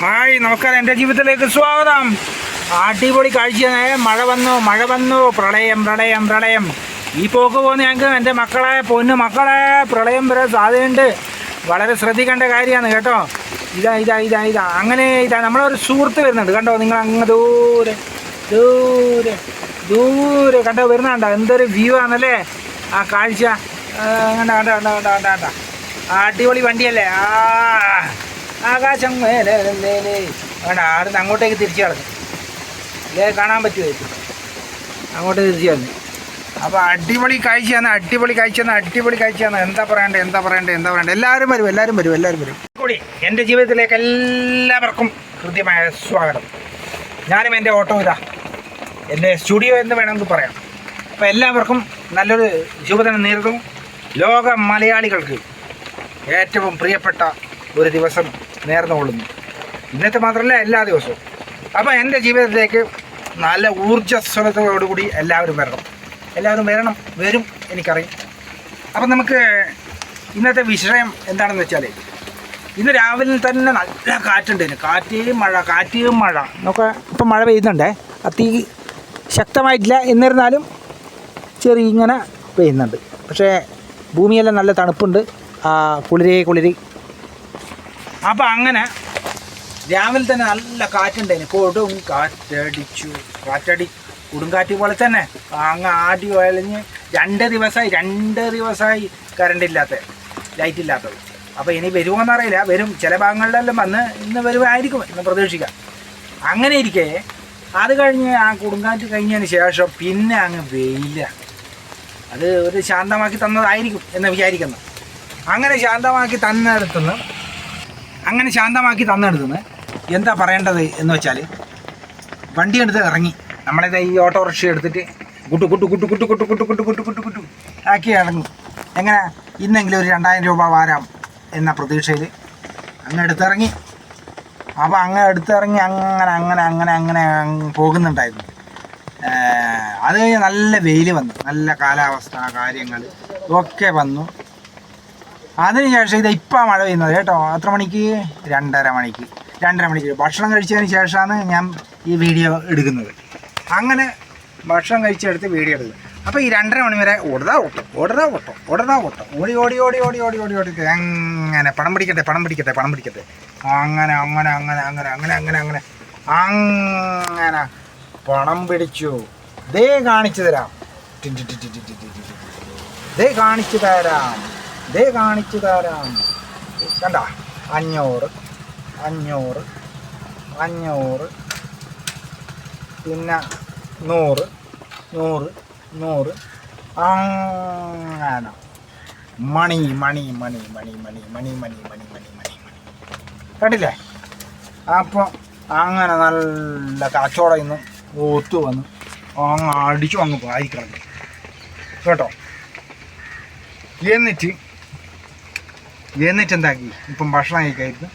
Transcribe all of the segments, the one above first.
Hi നമസ്കാരം. എന്റെ ജീവിതത്തിലേക്ക് സ്വാഗതം. അടിപൊളി കാഴ്ചയാണ്. മഴ വന്നു മഴ വന്നു. പ്രളയം പ്രളയം പ്രളയം. ഈ പോക്ക് പോകുന്ന ഞങ്ങൾക്ക് എന്റെ മക്കളെ പൊന്നു മക്കളെ പ്രളയം വരെ സാധ്യതയുണ്ട്. വളരെ ശ്രദ്ധിക്കേണ്ട കാര്യമാണ് കേട്ടോ. ഇതാ ഇതാ ഇതാ ഇതാ. അങ്ങനെ ഇതാ നമ്മളൊരു സുഹൃത്ത് വരുന്നുണ്ട്. കണ്ടോ നിങ്ങൾ അങ്ങ് ദൂരെ ദൂരെ ദൂരെ. കണ്ടോ വരുന്നുണ്ടോ എന്തൊരു വ്യൂ ആണല്ലേ? ആ കാഴ്ച. കണ്ട കണ്ട കണ്ട കണ്ട കണ്ട. അടിപൊളി വണ്ടിയല്ലേ? ആ. ആകാശം മേലെ മേലെ വേണ്ട അങ്ങോട്ടേക്ക് തിരിച്ചു കളഞ്ഞു അല്ലേ കാണാൻ പറ്റുമായിരിക്കും അങ്ങോട്ട് തിരിച്ചു കളഞ്ഞു അപ്പോൾ അടിപൊളി കാഴ്ചയാണ് അടിപൊളി കാഴ്ചയാണ് അടിപൊളി കാഴ്ചയാണ്. എന്താ പറയണ്ടേ എന്താ പറയണ്ടേ എന്താ പറയണ്ടേ? എല്ലാവരും വരും എല്ലാവരും വരും എല്ലാവരും വരും. കൂടി എന്റെ ജീവിതത്തിലേക്ക് എല്ലാവർക്കും കൃത്യമായ സ്വാഗതം. ഞാനും എന്റെ ഓട്ടോ ഇതാ. എന്റെ സ്റ്റുഡിയോ എന്ന് വേണമെങ്കിൽ പറയാം. അപ്പോൾ എല്ലാവർക്കും നല്ലൊരു ജീവിതം നേരിടും ലോക മലയാളികൾക്ക് ഏറ്റവും പ്രിയപ്പെട്ട ഒരു ദിവസം നേർന്നുകൊള്ളുന്നു ഇന്നത്തെ മാത്രമല്ല എല്ലാ ദിവസവും. അപ്പോൾ എന്റെ ജീവിതത്തിലേക്ക് നല്ല ഊർജസ്വലതയോടുകൂടി എല്ലാവരും വരണം. എല്ലാവരും വരണം വരും എനിക്കറിയാം. അപ്പം നമുക്ക് ഇന്നത്തെ വിഷയം എന്താണെന്ന് വെച്ചാൽ ഇന്ന് രാവിലെ തന്നെ നല്ല കാറ്റുണ്ടായിരുന്നു കാറ്റേയും മഴ കാറ്റേയും മഴ. നമുക്ക് ഇപ്പം മഴ പെയ്യുന്നുണ്ടേ. അതി ശക്തമായിട്ടില്ല. എന്നിരുന്നാലും ചെറിയ ഇങ്ങനെ പെയ്യുന്നുണ്ട്. പക്ഷേ ഭൂമിയെല്ലാം നല്ല തണുപ്പുണ്ട്. കുളിരേ കുളിരി. അപ്പം അങ്ങനെ രാവിലെ തന്നെ നല്ല കാറ്റുണ്ടായിരുന്നു കൊടും കാറ്റടിച്ചു. കാറ്റടി കൊടുങ്കാറ്റ് പോലെ തന്നെ. അങ്ങ് ആടി വലഞ്ഞ് രണ്ട് ദിവസമായി രണ്ട് ദിവസമായി കറണ്ട് ഇല്ലാത്ത ലൈറ്റ് ഇല്ലാത്തത്. അപ്പോൾ ഇനി വരുമോയെന്ന് എന്നറിയില്ല വരും. ചില ഭാഗങ്ങളിലെല്ലാം വന്ന് ഇന്ന് വരുമായിരിക്കും എന്ന് പ്രതീക്ഷിക്കാം. അങ്ങനെ ഇരിക്കേ. അത് കഴിഞ്ഞ് ആ കൊടുങ്കാറ്റ് കഴിഞ്ഞതിന് ശേഷം പിന്നെ അങ്ങ് വെയില. അത് ഒരു ശാന്തമാക്കി തന്നതായിരിക്കും എന്ന് വിചാരിക്കുന്നു. അങ്ങനെ ശാന്തമാക്കി തന്നെടുത്തുനിന്ന് അങ്ങനെ ശാന്തമാക്കി തന്നെടുത്തുനിന്ന് എന്താ പറയേണ്ടത് എന്ന് വെച്ചാൽ വണ്ടി എടുത്ത് ഇറങ്ങി നമ്മളിത് ഈ ഓട്ടോറിക്ഷ എടുത്തിട്ട് കുട്ടു കുട്ടു കുട്ടു കുട്ടു കുട്ടു കുട്ടു കുട്ടു കുട്ടു കുട്ടു കുട്ടു ആക്കി ഇറങ്ങി എങ്ങനെ ഇന്നെങ്കിലും ഒരു രണ്ടായിരം രൂപ വാരാം എന്ന പ്രതീക്ഷയിൽ അങ്ങ് എടുത്തിറങ്ങി അപ്പോൾ അങ്ങ് എടുത്തിറങ്ങി അങ്ങനെ അങ്ങനെ അങ്ങനെ അങ്ങനെ അങ്ങ് പോകുന്നുണ്ടായിരുന്നു അത് കഴിഞ്ഞ് നല്ല വെയിൽ വന്നു നല്ല കാലാവസ്ഥ കാര്യങ്ങൾ ഒക്കെ വന്നു അതിന് ശേഷം ഇത് ഇപ്പം മഴ പെയ്യുന്നത് കേട്ടോ എത്ര മണിക്ക് രണ്ടര മണിക്ക് രണ്ടര മണിക്ക് ഭക്ഷണം കഴിച്ചതിന് ശേഷമാണ് ഞാൻ ഈ വീഡിയോ എടുക്കുന്നത് അങ്ങനെ ഭക്ഷണം കഴിച്ചെടുത്ത് വീഡിയോ എടുക്കുന്നത് അപ്പോൾ ഈ രണ്ടര മണി വരെ ഓടുതാ ഓട്ടം ഓടുതാ ഓട്ടം ഓടുതാ ഓട്ടം ഓടി ഓടി ഓടി ഓടി ഓടി ഓടി ഓടി അങ്ങനെ പണം പിടിക്കട്ടെ പണം പിടിക്കട്ടെ പണം പിടിക്കട്ടെ അങ്ങനെ അങ്ങനെ അങ്ങനെ അങ്ങനെ അങ്ങനെ അങ്ങനെ അങ്ങനെ അങ്ങനെ പണം പിടിച്ചു ദേ കാണിച്ചു തരാം. ദേ കാണിച്ചു തരാം ദേ കാണിച്ചു തരാം കണ്ട അഞ്ഞൂറ് അഞ്ഞൂറ് അഞ്ഞൂറ് പിന്നെ നൂറ് നൂറ് നൂറ് അങ്ങനെ മണി മണി മണി മണി മണി മണി മണി മണി മണി മണി മണി കണ്ടില്ലേ അപ്പോൾ അങ്ങനെ നല്ല കച്ചവടം ഇന്ന് ഒത്തു വന്ന് അങ്ങ് അടിച്ചു അങ്ങ് വായിക്കണം കേട്ടോ എന്നിട്ട് എന്നിട്ട് എന്താക്കി ഇപ്പം ഭക്ഷണം കഴിക്കായിരുന്നു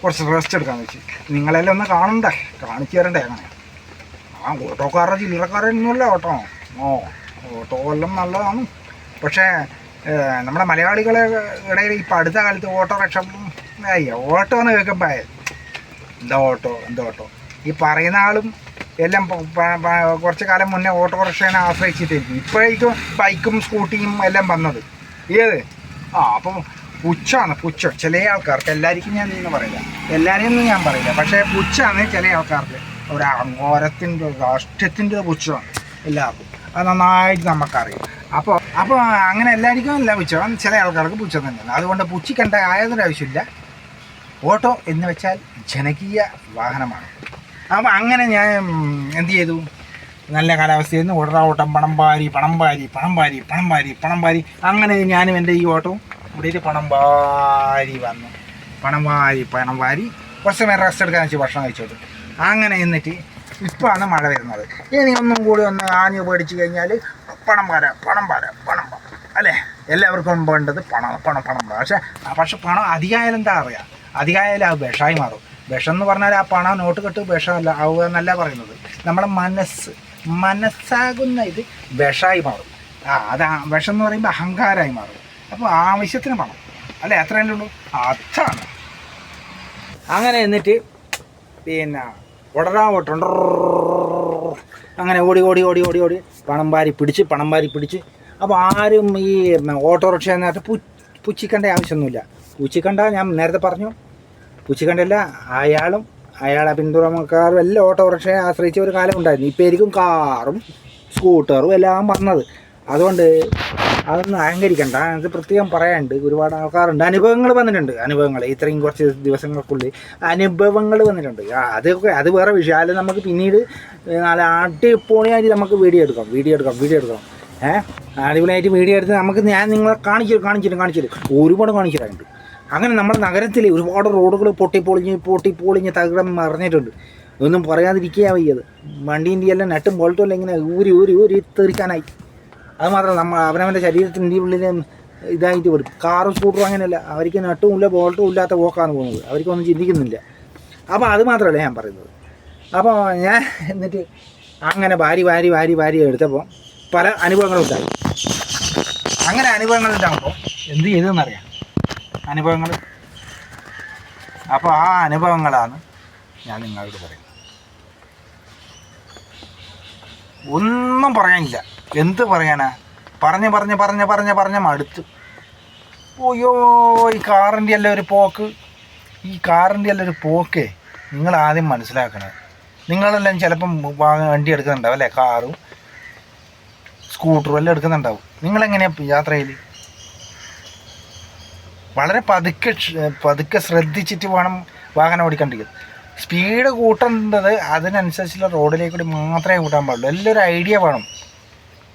കുറച്ച് റെസ്റ്റ് എടുക്കാന്ന് വെച്ച്. നിങ്ങളെല്ലാം ഒന്ന് കാണണ്ടേ? കാണിച്ചു തരണ്ടേ അങ്ങനെ? ആ ഓട്ടോക്കാരുടെ ചില്ലറക്കാരൊന്നുമല്ല ഓട്ടോ. ഓ ഓട്ടോ എല്ലാം നല്ലതാണ്. പക്ഷേ നമ്മുടെ മലയാളികളെ ഇടയിൽ ഇപ്പം അടുത്ത കാലത്ത് ഓട്ടോറിക്ഷ അയ്യ ഓട്ടോ എന്ന് കേൾക്കുമ്പോൾ എന്താ ഓട്ടോ? എന്താ ഓട്ടോ? ഈ പറയുന്ന ആളും എല്ലാം കുറച്ച് കാലം മുന്നേ ഓട്ടോറിക്ഷേനെ ആശ്രയിച്ചിട്ടായിരിക്കും. ഇപ്പോഴേക്കും ബൈക്കും സ്കൂട്ടിയും എല്ലാം വന്നത്. ഏത്? ആ അപ്പം പുച്ഛാണ് പുച്ഛം. ചില ആൾക്കാർക്ക് എല്ലാവർക്കും ഞാൻ ഇന്ന് പറയില്ല. എല്ലാവരെയും ഒന്നും ഞാൻ പറയില്ല. പക്ഷേ പുച്ഛാണ് ചില ആൾക്കാർക്ക്. ഒരു അങ്കോരത്തിന്റെ രാഷ്ട്രത്തിന്റെ പുച്ഛമാണ് എല്ലാവർക്കും. അത് നന്നായിട്ട് നമുക്കറിയാം അപ്പോൾ അപ്പോൾ അങ്ങനെ എല്ലാവർക്കും അല്ല പുച്ഛം. ചില ആൾക്കാർക്ക് പുച്ഛം തന്നെയാണ് അതുകൊണ്ട് പുച്ഛിക്കേണ്ട ആയതൊരു ആവശ്യമില്ല. ഓട്ടോ എന്ന് വെച്ചാൽ ജനകീയ വാഹനമാണ്. അപ്പോൾ അങ്ങനെ ഞാൻ എന്ത് ചെയ്തു? നല്ല കാലാവസ്ഥയിൽ നിന്ന് ഓടാ ഓട്ടം പണം പാരി പണം പാരി പണം പാരി പണം പാരി പണം പാരി. അങ്ങനെ ഞാനും എന്റെ ഈ ഓട്ടവും കൂടിയിട്ട് പണം വാരി വന്നു. പണം വാരി പണം വാരി. കുറച്ച് നേരം റെസ്റ്റ് എടുക്കാൻ വെച്ച് ഭക്ഷണം കഴിച്ചോട്ട് അങ്ങനെ എന്നിട്ട് ഇപ്പോഴാണ് മഴ വരുന്നത്. ഇനി ഒന്നും കൂടി ഒന്ന് ആഞ്ഞു പേടിച്ച് കഴിഞ്ഞാൽ പണം വരാം പണം വരാം പണം വരാം അല്ലേ? എല്ലാവർക്കും വേണ്ടത് പണം പണം പണം പക്ഷേ പക്ഷെ പണം അധികമായാലും എന്താ അറിയാം അധികമായാലും ആ വിഷമായി മാറും. വിഷം എന്ന് പറഞ്ഞാൽ ആ പണം നോട്ട് കെട്ട് വിഷമല്ല ആവുക എന്നല്ല പറയുന്നത്. നമ്മുടെ മനസ്സ് മനസ്സാകുന്ന ഇത് വിഷമായി മാറും. ആ അത് വിഷം എന്ന് പറയുമ്പോൾ അഹങ്കാരമായി മാറും. അപ്പോൾ ആവശ്യത്തിന് പണം. അല്ല? എത്ര ഉള്ളൂ? അതാണ്. അങ്ങനെ എന്നിട്ട് പിന്നെ ഉടരാ ഓട്ടുണ്ട് അങ്ങനെ ഓടി ഓടി ഓടി ഓടി ഓടി. പണം വാരി പിടിച്ച് പണം വാരി പിടിച്ച്. അപ്പോൾ ആരും ഈ ഓട്ടോറിക്ഷ നേരത്തെ പു പുച്ചിക്കണ്ട ആവശ്യമൊന്നുമില്ല. പുച്ചിക്കണ്ട ഞാൻ നേരത്തെ പറഞ്ഞു. പുച്ചിക്കണ്ടല്ല അയാളും അയാളെ പിന്തുണക്കാരും എല്ലാം ഓട്ടോറിക്ഷയെ ആശ്രയിച്ച ഒരു കാലം ഉണ്ടായിരുന്നു. ഇപ്പോൾ ആയിരിക്കും കാറും സ്കൂട്ടറും എല്ലാം വന്നത്. അതുകൊണ്ട് അതൊന്നും അഹങ്കരിക്കണ്ട. അത് പ്രത്യേകം പറയാണ്ട് ഒരുപാട് ആൾക്കാരുണ്ട്. അനുഭവങ്ങൾ വന്നിട്ടുണ്ട്. അനുഭവങ്ങൾ. ഇത്രയും കുറച്ച് ദിവസങ്ങൾക്കുള്ളിൽ അനുഭവങ്ങൾ വന്നിട്ടുണ്ട്. അതൊക്കെ അത് വേറെ വിഷയം. അല്ലെങ്കിൽ നമുക്ക് പിന്നീട് നല്ല അടിപൊളിയായിട്ട് നമുക്ക് വീഡിയോ എടുക്കാം. വീഡിയോ എടുക്കാം. വീഡിയോ എടുക്കാം. ഏഹ് അടിപൊളിയായിട്ട് വീഡിയോ എടുത്ത് നമുക്ക് ഞാൻ നിങ്ങളെ കാണിച്ചു കാണിച്ചിട്ട് കാണിച്ചിട്ട് ഒരുപാട് കാണിച്ചു തരാനുണ്ട് അങ്ങനെ നമ്മുടെ നഗരത്തിൽ ഒരുപാട് റോഡുകൾ പൊട്ടിപ്പൊളിഞ്ഞ് പൊട്ടിപ്പൊളിഞ്ഞ് തകിടം മറിഞ്ഞിട്ടുണ്ട്. ഒന്നും പറയാതിരിക്കുക വയ്യത്. വണ്ടീന്റെ എല്ലാം നട്ടും ബോൾട്ടും എല്ലാം ഇങ്ങനെ ഊരി ഊരി ഊരി തെറിക്കാനായി. അത് മാത്രമല്ല നമ്മൾ അവനവന്റെ ശരീരത്തിന്റെ ഉള്ളിൽ ഇതായിട്ട് വരും. കാറും സ്കൂട്ടറും അങ്ങനെയല്ല. അവർക്ക് നട്ടും ഇല്ല ബോൾട്ടും ഇല്ലാത്ത പോക്കാണ് പോകുന്നത്. അവർക്കൊന്നും ചിന്തിക്കുന്നില്ല. അപ്പോൾ അത് മാത്രമല്ല ഞാൻ പറയുന്നത്. അപ്പോൾ ഞാൻ എന്നിട്ട് അങ്ങനെ വാരി വാരി വാരി വാരി എടുത്തപ്പോൾ പല അനുഭവങ്ങളും ഉണ്ടായി. അങ്ങനെ അനുഭവങ്ങൾ ഉണ്ടാകുമ്പോൾ എന്ത് ചെയ്തെന്നറിയാം അനുഭവങ്ങൾ. അപ്പോൾ ആ അനുഭവങ്ങളാണ് ഞാൻ നിങ്ങളോട് പറയുന്നത്. ഒന്നും പറയാനില്ല. എന്ത് പറയാനാ? പറഞ്ഞ് പറഞ്ഞ് പറഞ്ഞ് പറഞ്ഞ് പറഞ്ഞ് മടുത്തു. ഓയ്യോ ഈ കാറിന്റെ അല്ല ഒരു പോക്ക്? ഈ കാറിന്റെ അല്ല ഒരു പോക്കേ? നിങ്ങൾ ആദ്യം മനസ്സിലാക്കണേ. നിങ്ങളെല്ലാം ചിലപ്പം വണ്ടി എടുക്കുന്നുണ്ടാവും അല്ലേ? കാറും സ്കൂട്ടറും എല്ലാം എടുക്കുന്നുണ്ടാവും. നിങ്ങളെങ്ങനെയാണ് യാത്രയിൽ വളരെ പതുക്കെ പതുക്കെ ശ്രദ്ധിച്ചിട്ട് വേണം വാഹനം ഓടിക്കേണ്ടത് സ്പീഡ് കൂട്ടേണ്ടത് അതിനനുസരിച്ചുള്ള റോഡിലേക്ക് കൂടി മാത്രമേ കൂട്ടാൻ പാടുള്ളൂ. എല്ലാം ഒരു ഐഡിയ വേണം.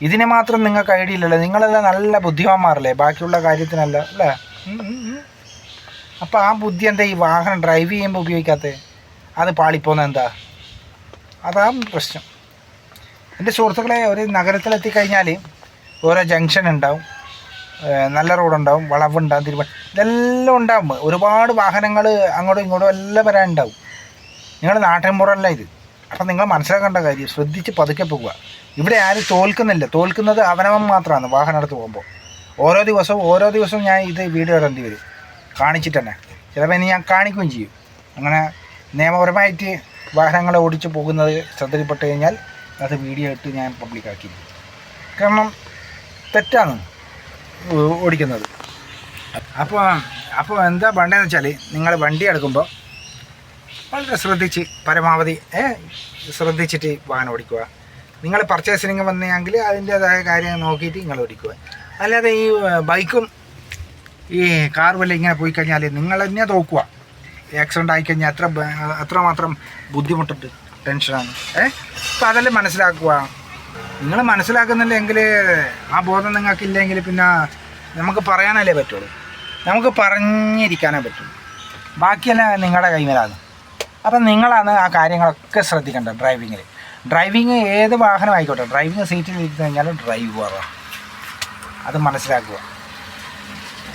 ഇതിനെ മാത്രം നിങ്ങൾക്ക് ഐഡിയ ഇല്ലല്ലോ. നിങ്ങളെല്ലാം നല്ല ബുദ്ധിമാന്മാരല്ലേ? ബാക്കിയുള്ള കാര്യത്തിനല്ല അല്ലേ? അപ്പോൾ ആ ബുദ്ധി എന്താ ഈ വാഹനം ഡ്രൈവ് ചെയ്യുമ്പോൾ ഉപയോഗിക്കാത്തത് അത് പാളിപ്പോന്ന എന്താ? അതാണ് പ്രശ്നം. എന്റെ സുഹൃത്തുക്കളെ ഒരു നഗരത്തിലെത്തിക്കഴിഞ്ഞാൽ ഓരോ ജംഗ്ഷൻ ഉണ്ടാവും. നല്ല റോഡുണ്ടാവും വളവുണ്ടാവും തിരുവ ഇതെല്ലാം ഉണ്ടാവും. ഒരുപാട് വാഹനങ്ങൾ അങ്ങോട്ടും ഇങ്ങോട്ടും എല്ലാം വരാനുണ്ടാവും നിങ്ങളുടെ നാട്ടിൻപുറമല്ല ഇത്. അപ്പം നിങ്ങൾ മനസ്സിലാക്കേണ്ട കാര്യം ശ്രദ്ധിച്ച് പതുക്കെ പോകുക ഇവിടെ ആരും തോൽക്കുന്നില്ല. തോൽക്കുന്നത് അവനവൻ മാത്രമാണ് വാഹനം എടുത്ത് പോകുമ്പോൾ. ഓരോ ദിവസവും ഓരോ ദിവസവും ഞാൻ ഇത് വീഡിയോ ഇടേണ്ടി വരും. കാണിച്ചിട്ട് തന്നെ. ചിലപ്പോൾ ഇനി ഞാൻ കാണിക്കുകയും ചെയ്യും. അങ്ങനെ നിയമപരമായിട്ട് വാഹനങ്ങൾ ഓടിച്ച് പോകുന്നത് ശ്രദ്ധയിൽപ്പെട്ട് കഴിഞ്ഞാൽ അത് വീഡിയോ ഇട്ട് ഞാൻ പബ്ലിക്കാക്കി കാരണം തെറ്റാണ് ഓടിക്കുന്നത്. അപ്പോൾ അപ്പോൾ എന്താ വേണ്ടതെന്ന് വെച്ചാൽ നിങ്ങൾ വണ്ടി എടുക്കുമ്പോൾ വളരെ ശ്രദ്ധിച്ച് പരമാവധി ശ്രദ്ധിച്ചിട്ട് വാഹനം ഓടിക്കുക. നിങ്ങൾ പർച്ചേസിങ് വന്നെങ്കിൽ അതിന്റേതായ കാര്യം നോക്കിയിട്ട് നിങ്ങൾ ഓടിക്കുക. അല്ലാതെ ഈ ബൈക്കും ഈ കാർ വല്ല ഇങ്ങനെ പോയി കഴിഞ്ഞാൽ നിങ്ങൾ തന്നെ തോക്കുക ആക്സിഡന്റ് ആയിക്കഴിഞ്ഞാൽ എത്ര അത്രമാത്രം ബുദ്ധിമുട്ടുണ്ട് ടെൻഷനാണ്. ഏ അപ്പം അതെല്ലാം മനസ്സിലാക്കുക. നിങ്ങൾ മനസ്സിലാക്കുന്നില്ലെങ്കിൽ ആ ബോധം നിങ്ങൾക്കില്ലെങ്കിൽ പിന്നെ നമുക്ക് പറയാനല്ലേ പറ്റുള്ളൂ. നമുക്ക് പറഞ്ഞിരിക്കാനേ പറ്റുള്ളൂ. ബാക്കിയെല്ലാം നിങ്ങളുടെ കൈമേലാണ്. അപ്പം നിങ്ങളാണ് ആ കാര്യങ്ങളൊക്കെ ശ്രദ്ധിക്കേണ്ടത് ഡ്രൈവിങ്ങിൽ ഡ്രൈവിങ് ഏത് വാഹനം ആയിക്കോട്ടെ ഡ്രൈവിങ് സീറ്റിൽ ഇരുന്ന് കഴിഞ്ഞാൽ ഡ്രൈവറാണ് അത് മനസ്സിലാക്കുക.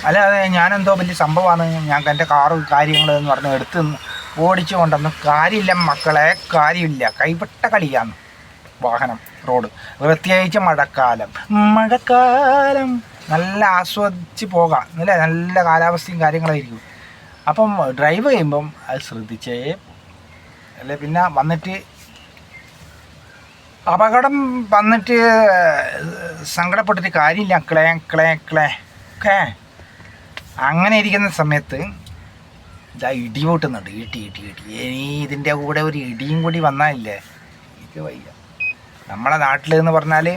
അല്ലാതെ ഞാനെന്തോ വലിയ സംഭവമാണ് ഞാൻ എന്റെ കാറ് കാര്യങ്ങൾ എന്ന് പറഞ്ഞ് എടുത്ത് ഓടിച്ചു കൊണ്ടൊന്നും കാര്യമില്ല മക്കളെ കാര്യമില്ല. കൈവിട്ട കളിയാണ് വാഹനം റോഡ്. പ്രത്യേകിച്ച് മഴക്കാലം. മഴക്കാലം നല്ല ആസ്വദിച്ച് പോകാം അല്ലേ? നല്ല കാലാവസ്ഥയും കാര്യങ്ങളായിരിക്കും. അപ്പം ഡ്രൈവ് ചെയ്യുമ്പം അത് ശ്രദ്ധിച്ചേ അല്ലെ പിന്നെ വന്നിട്ട് അപകടം വന്നിട്ട് സങ്കടപ്പെട്ടിട്ട് കാര്യമില്ല. ക്ലേ ക്ലേ ക്ലേ ഓക്കേ അങ്ങനെ ഇരിക്കുന്ന സമയത്ത് ഇതാ ഇടി പൊട്ടുന്നുണ്ട് ഇടി ഇടി ഇടി. ഇനി ഇതിന്റെ കൂടെ ഒരു ഇടിയും കൂടി വന്നാലില്ലേ ഇത് വയ്യ. നമ്മളെ നാട്ടിൽ എന്ന് പറഞ്ഞാൽ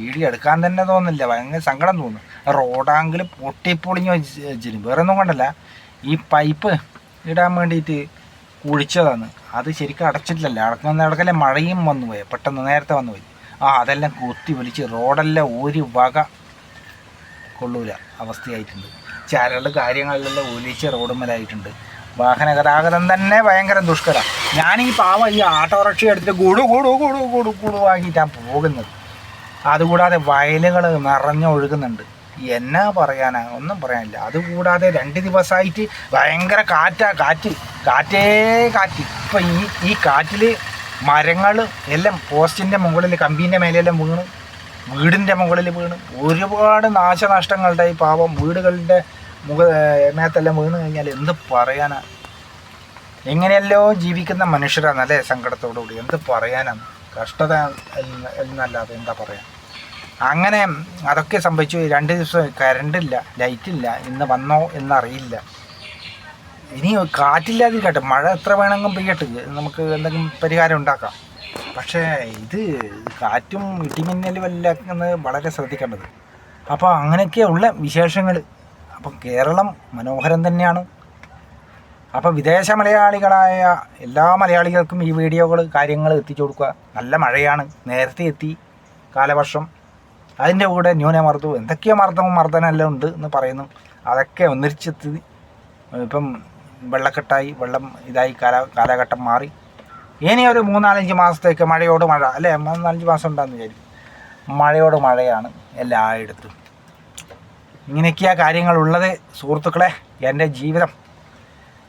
വീഡിയോ എടുക്കാൻ തന്നെ തോന്നില്ല ഭയങ്കര സങ്കടം തോന്നും. റോഡാങ്കിൽ പൊട്ടിപ്പൊളിഞ്ഞ് വെച്ചിരുന്നു വേറെ ഒന്നും കൊണ്ടല്ല. ഈ പൈപ്പ് ഇടാൻ വേണ്ടിയിട്ട് കുഴിച്ചതാണ്. അത് ശരിക്കും അടച്ചിട്ടില്ലല്ലോ. അടക്കുന്ന അടക്കല്ലേ മഴയും വന്നു പോയി. പെട്ടെന്ന് നേരത്തെ വന്നു പോയി. ആ അതെല്ലാം കുത്തി വലിച്ച് റോഡെല്ലാം ഒരു വക കൊള്ളൂല അവസ്ഥയായിട്ടുണ്ട്. ചരട് കാര്യങ്ങളിലെല്ലാം ഒലിച്ച് റോഡുമ്മലായിട്ടുണ്ട് വാഹന ഗതാഗതം തന്നെ ഭയങ്കര ദുഷ്കര. ഈ പാവ ഈ ഓട്ടോറിക്ഷ എടുത്തിട്ട് കൂടു കൂടു കൂടു കൂടു കൂടു വാങ്ങിയിട്ടാണ് പോകുന്നത്. അതുകൂടാതെ വയലുകൾ നിറഞ്ഞൊഴുകുന്നുണ്ട്. എന്നാ പറയാനാ? ഒന്നും പറയാനില്ല. അതുകൂടാതെ രണ്ട് ദിവസമായിട്ട് ഭയങ്കര കാറ്റാ കാറ്റ്. കാറ്റേ കാറ്റ്. ഇപ്പം ഈ ഈ കാറ്റിൽ മരങ്ങൾ എല്ലാം പോസ്റ്റിന്റെ മുകളിൽ കമ്പീന്റെ മേലെല്ലാം വീണ്. വീടിന്റെ മുകളിൽ വീണ്. ഒരുപാട് നാശനഷ്ടങ്ങളുടെ ഈ പാവം വീടുകളുടെ മുഖ മേത്തെല്ലാം വീണ് കഴിഞ്ഞാൽ എന്ത് പറയാനാ? എങ്ങനെയല്ലോ ജീവിക്കുന്ന മനുഷ്യരാണ് അല്ലേ സങ്കടത്തോടുകൂടി. എന്ത് പറയാനാണ് കഷ്ടത എന്ന് എന്നല്ലാതെ എന്താ പറയാ? അങ്ങനെ അതൊക്കെ സംഭവിച്ചു. രണ്ട് ദിവസം കറണ്ടില്ല ലൈറ്റില്ല ഇന്ന് വന്നോ എന്നറിയില്ല. ഇനി കാറ്റില്ലാതിരിക്കട്ടെ മഴ എത്ര വേണമെങ്കിലും പെയ്യട്ടെ നമുക്ക് എന്തെങ്കിലും പരിഹാരം ഉണ്ടാക്കാം. പക്ഷേ ഇത് കാറ്റും ഇടിമിന്നലും എല്ലാം വളരെ ശ്രദ്ധിക്കേണ്ടത്. അപ്പോൾ അങ്ങനെയൊക്കെയുള്ള വിശേഷങ്ങൾ. അപ്പം കേരളം മനോഹരം തന്നെയാണ്. അപ്പോൾ വിദേശ മലയാളികളായ എല്ലാ മലയാളികൾക്കും ഈ വീഡിയോകൾ കാര്യങ്ങൾ എത്തിച്ചു കൊടുക്കുക. നല്ല മഴയാണ്. നേരത്തെ എത്തി. കാലവർഷം. അതിന്റെ കൂടെ ന്യൂനമർദ്ദവും എന്തൊക്കെയോ മർദ്ദവും മർദ്ദനെല്ലാം ഉണ്ട് എന്ന് പറയുന്നു. അതൊക്കെ ഒന്നിരിച്ചെത്തി ഇപ്പം വെള്ളക്കെട്ടായി വെള്ളം ഇതായി കാല കാലഘട്ടം മാറി. ഇനി ഒരു മൂന്നാലഞ്ച് മാസത്തേക്ക് മഴയോട് മഴ അല്ലേ? മൂന്നാലഞ്ച് മാസം ഉണ്ടാകുന്ന വിചാരിക്കും മഴയോട് മഴയാണ് എല്ലായിടത്തും. ഇങ്ങനെയൊക്കെയാ കാര്യങ്ങളുള്ളത് സുഹൃത്തുക്കളെ എന്റെ ജീവിതം.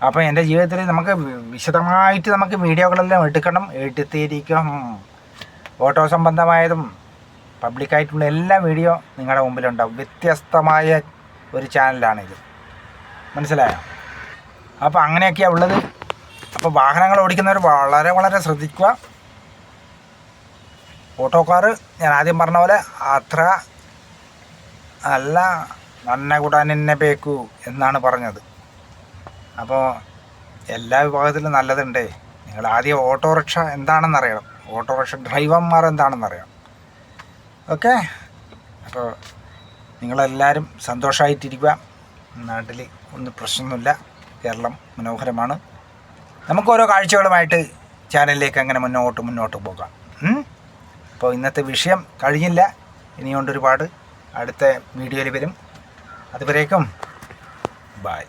അപ്പോൾ എന്റെ ജീവിതത്തിൽ നമുക്ക് വിശദമായിട്ട് നമുക്ക് വീഡിയോകളെല്ലാം എടുക്കണം എടുത്തിരിക്കും. ഓട്ടോ സംബന്ധമായതും പബ്ലിക്കായിട്ടുള്ള എല്ലാ വീഡിയോ നിങ്ങളുടെ മുമ്പിലുണ്ടാവും. വ്യത്യസ്തമായ ഒരു ചാനലാണിത് മനസ്സിലായോ? അപ്പോൾ അങ്ങനെയൊക്കെയാണ് ഉള്ളത്. അപ്പോൾ വാഹനങ്ങൾ ഓടിക്കുന്നവർ വളരെ വളരെ ശ്രദ്ധിക്കുക. ഓട്ടോക്കാർ ഞാൻ ആദ്യം പറഞ്ഞ പോലെ അത്ര അല്ല നന്നെ കൂടാൻ എന്നെ പേക്കൂ എന്നാണ് പറഞ്ഞത്. അപ്പോൾ എല്ലാ വിഭാഗത്തിലും നല്ലതുണ്ടേ. നിങ്ങൾ ആദ്യം ഓട്ടോറിക്ഷ എന്താണെന്ന് അറിയണം ഓട്ടോറിക്ഷ ഡ്രൈവർമാർ എന്താണെന്ന് അറിയണം ഓക്കെ? അപ്പോൾ നിങ്ങളെല്ലാവരും സന്തോഷമായിട്ടിരിക്കുക നാട്ടിൽ ഒന്നും പ്രശ്നമൊന്നുമില്ല. കേരളം മനോഹരമാണ്. നമുക്ക് ഓരോ കാഴ്ചകളുമായിട്ട് ചാനലിലേക്ക് അങ്ങനെ മുന്നോട്ട് മുന്നോട്ട് പോകാം? അപ്പോൾ ഇന്നത്തെ വിഷയം കഴിഞ്ഞില്ല. ഇനിയുണ്ട് ഒരുപാട്. അടുത്ത വീഡിയോയിൽ വരും. അതുവരേക്കും ബായ്